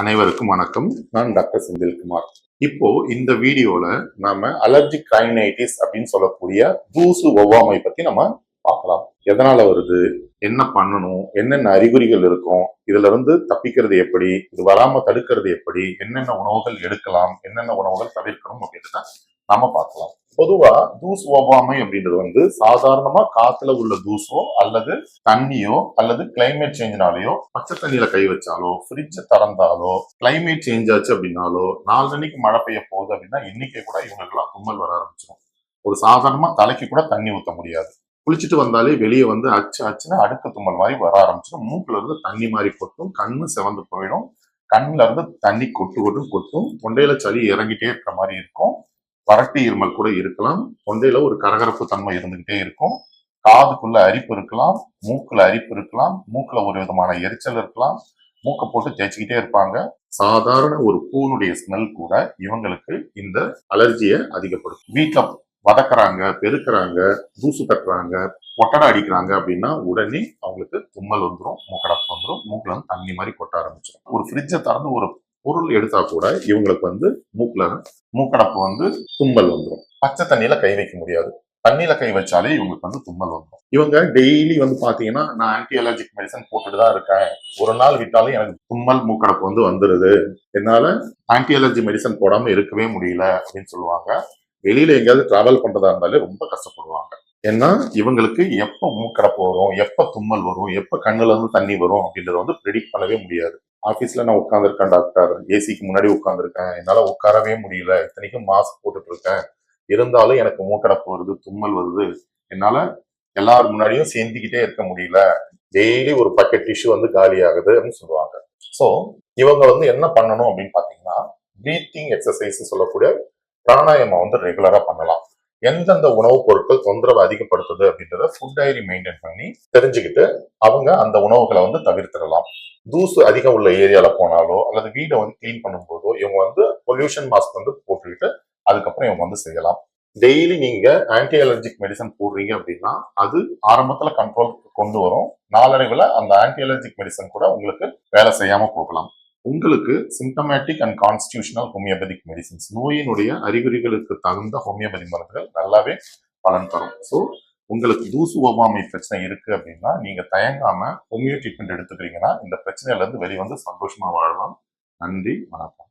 அனைவருக்கும் வணக்கம். நான் டாக்டர் செந்தில்குமார் இப்போ இந்த வீடியோல நாம அலர்ஜிக் ரைனைட்டிஸ் அப்படின்னு சொல்லக்கூடிய தூசு ஒவ்வாமை பத்தி நம்ம பார்க்கலாம். எதனால வருது? என்ன பண்ணணும்? என்னென்ன அறிகுறிகள் இருக்கும்? இதுல இருந்து தப்பிக்கிறது எப்படி? இது வராம தடுக்கிறது எப்படி? என்னென்ன உணவுகள் எடுக்கலாம்? என்னென்ன உணவுகள் தவிர்க்கணும் அப்படின்றத நாம பார்க்கலாம். பொதுவா தூசு ஒவ்வாமை அப்படின்றது வந்து சாதாரணமா காத்துல உள்ள தூசோ அல்லது தண்ணியோ அல்லது கிளைமேட் சேஞ்சினாலேயோ பச்சை தண்ணியில கை வச்சாலோ ஃப்ரிட்ஜை திறந்தாலோ கிளைமேட் சேஞ்ச் ஆச்சு அப்படின்னாலோ நாலு அன்னைக்கு மழை பெய்ய போகுது அப்படின்னா இன்னைக்கே கூட இவங்களுக்குலாம் தும்மல் வர ஆரம்பிச்சிடும் ஒரு சாதாரணமா தலைக்கு கூட தண்ணி ஊத்த முடியாது. குளிச்சுட்டு வந்தாலே வெளியே வந்து அச்சு அச்சுன்னு அடுக்கு தும்மல் மாதிரி வர ஆரம்பிச்சிடும் மூக்குல இருந்து தண்ணி மாதிரி கொட்டும் கண்ணு செவந்து போயிடும். கண்ணுல இருந்து தண்ணி கொட்டு கொட்டும் கொட்டும். தொண்டையில சளி இறங்கிட்டே இருக்கிற மாதிரி இருக்கும். வறட்டு இருமல் கூட இருக்கலாம். தொண்டையில ஒரு கரகரப்பு தன்மை இருந்துகிட்டே இருக்கும். காதுக்குள்ள அரிப்பு இருக்கலாம். மூக்குல அரிப்பு இருக்கலாம். மூக்குல ஒரு விதமான எரிச்சல் இருக்கலாம். மூக்கை போட்டு தேய்ச்சிக்கிட்டே இருப்பாங்க. சாதாரண ஒரு பூனுடைய ஸ்மெல் கூட இவங்களுக்கு இந்த அலர்ஜியை அதிகப்படுத்தும். வீட்டில் வதக்குறாங்க பெருக்கிறாங்க தூசு தட்டுறாங்க ஒட்டடை அடிக்கிறாங்க அப்படின்னா உடனே அவங்களுக்கு தும்மல் வந்துடும் மூக்கடப்பு வந்துடும் மூக்கில் வந்து தண்ணி மாதிரி கொட்ட ஆரம்பிச்சிடும் ஒரு ஃப்ரிட்ஜை திறந்து ஒரு பொருள் எடுத்தா கூட இவங்களுக்கு வந்து மூக்குல மூக்கடப்பு வந்து தும்மல் வந்துடும் பச்சை தண்ணியில கை வைக்க முடியாது. தண்ணியில கை வச்சாலே இவங்களுக்கு வந்து தும்மல் வந்துடும் இவங்க டெய்லி வந்து பாத்தீங்கன்னா நான் ஆன்டி அலர்ஜிக் மெடிசன் போட்டுட்டு தான் இருக்கேன். ஒரு நாள் விட்டாலும் எனக்கு தும்மல் மூக்கடப்பு வந்து வந்துருது. என்னால ஆன்டி அலர்ஜி மெடிசன் போடாம இருக்கவே முடியல. அப்படின்னு சொல்லுவாங்க. வெளியில எங்கேயாவது டிராவல் பண்றதா இருந்தாலே ரொம்ப கஷ்டப்படுவாங்க. ஏன்னா இவங்களுக்கு எப்ப மூக்கடப்பு வரும் எப்ப தும்மல் வரும் எப்ப கண்ணுல இருந்து தண்ணி வரும் அப்படின்றத வந்து ப்ரெடிக்ட் பண்ணவே முடியாது. ஆஃபீஸில் நான் உட்காந்துருக்கேன் டாக்டர். ஏசிக்கு முன்னாடி உட்காந்துருக்கேன் என்னால் உட்காரவே முடியல. இத்தனைக்கும் மாஸ்க் போட்டுட்ருக்கேன் இருந்தாலும் எனக்கு மூக்கடப்பு வருது தும்மல் வருது. என்னால் எல்லார் முன்னாடியும் சேர்ந்துக்கிட்டே இருக்க முடியல. டெய்லி ஒரு பக்கெட் டிஷ்யூ வந்து காலி ஆகுது அப்படின்னு சொல்லுவாங்க. ஸோ இவங்க வந்து என்ன பண்ணணும் அப்படின்னு பார்த்தீங்கன்னா ப்ரீத்திங் எக்ஸசைஸ் சொல்லக்கூடிய பிராணாயமா வந்து ரெகுலராக பண்ணலாம். எந்தெந்த உணவுப் பொருட்கள் தொந்தரவு அதிகப்படுத்துது அப்படின்றத ஃபுட் டைரி மெயின்டைன் பண்ணி தெரிஞ்சுக்கிட்டு அவங்க அந்த உணவுகளை வந்து தவிர்த்திடலாம். தூசு அதிகம் உள்ள ஏரியால போனாலோ அல்லது வீடை வந்து க்ளீன் பண்ணும்போதோ இவங்க வந்து பொல்யூஷன் மாஸ்க் வந்து போட்டுக்கிட்டு அதுக்கப்புறம் இவங்க வந்து செய்யலாம். டெய்லி நீங்க ஆன்டி அலர்ஜிக் மெடிசன் போடுறீங்க அப்படின்னா அது ஆரம்பத்துல கண்ட்ரோல் கொண்டு வரும். நாளடைவில் அந்த ஆன்டி அலர்ஜிக் மெடிசன் கூட உங்களுக்கு வேலை செய்யாம போகலாம். உங்களுக்கு symptomatic and constitutional homeopathic medicines நோயினுடைய அறிகுறிகளுக்கு தகுந்த ஹோமியோபதி மருந்துகள் நல்லாவே பலன் தரும். ஸோ உங்களுக்கு தூசு ஒவ்வாமை பிரச்சனை இருக்கு அப்படின்னா நீங்க தயங்காம ஹோமியோ ட்ரீட்மெண்ட் எடுத்துக்கிறீங்கன்னா இந்த பிரச்சனையில இருந்து வெளிவந்து சந்தோஷமா வாழலாம். நன்றி வணக்கம்.